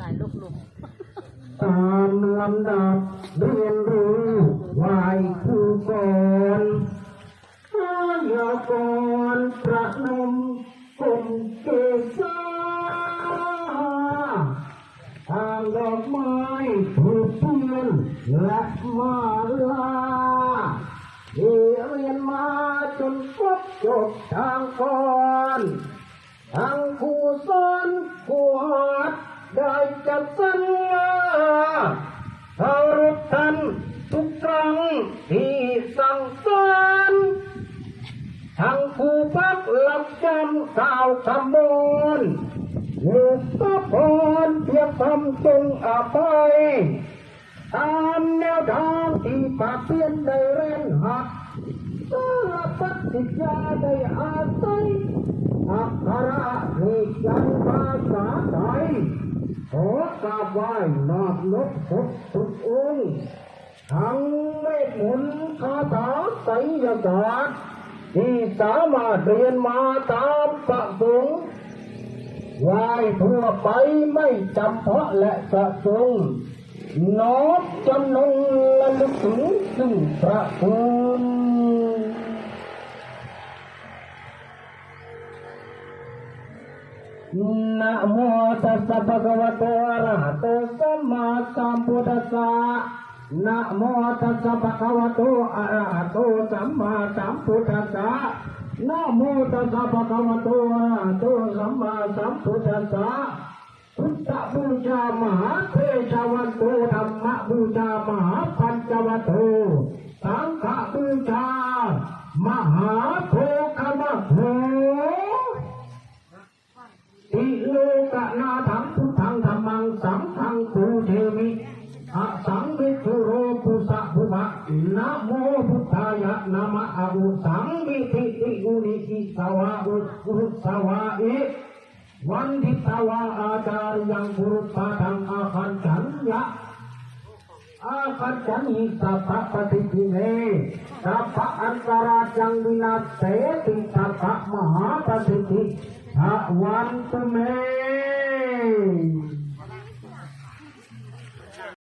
ตายลูกลุมตามลำดับเรียนรู้ไหวครูก่อนอายากรประนมกลมเกษาทางดอกไม้ผูกเทียนและมาลาเรียนมาจนครบจบทางก่อน งสอนทั้งผู้พักหลับจำกล่าวคำบนอยู่ก็พรเพียงคำจงอภัยตามแนวทางที่ปากเพียนได้เร่นหักสารพัดสิทยาได้อาศัยอักขระเหตุยันภาษาไทยขอกราบไหว้นอบนบพบทุกองค์ทั้ง เวทมนคาถาไสยศาสตร์ที่สามารถเรียนมาตามประสงค์ไหว้ทั่วไปไม่จำเพาะและสะสมน้อมจำนงระลึกถึงซึ่งพระคุณนะโมตัสสะภะคะวะโตอะระหะโตสัมมาสัมพุทธัสสะ นะโมตัสสะภะคะวะโตอะระหะโตสัมมาสัมพุทธัสสะนะโมตัสสะภะคะวะโตอะระหะโตสัมมาสัมพุทธัสสะพุทธบูชามหาเทชวันโตธรรมบูชามหาปัญจวัตโตสังฆบูชามหาโภคมะโภอิโลกนาถังพุทธังธรรมังสังฆังปูเทมิอะสัง นะโมพุทธายะนะมะอาอุสังวิธิติอุนิกิสวะอุอุสวะอิวันทิตาวาอาจารยังบุรุษาทังอาคันจันยะอาคัจจันหิสัพพะปฏิทิเนสัพพะอันตราจังวินาศเสติสัพพะมหาปฏิทิภวันตุเม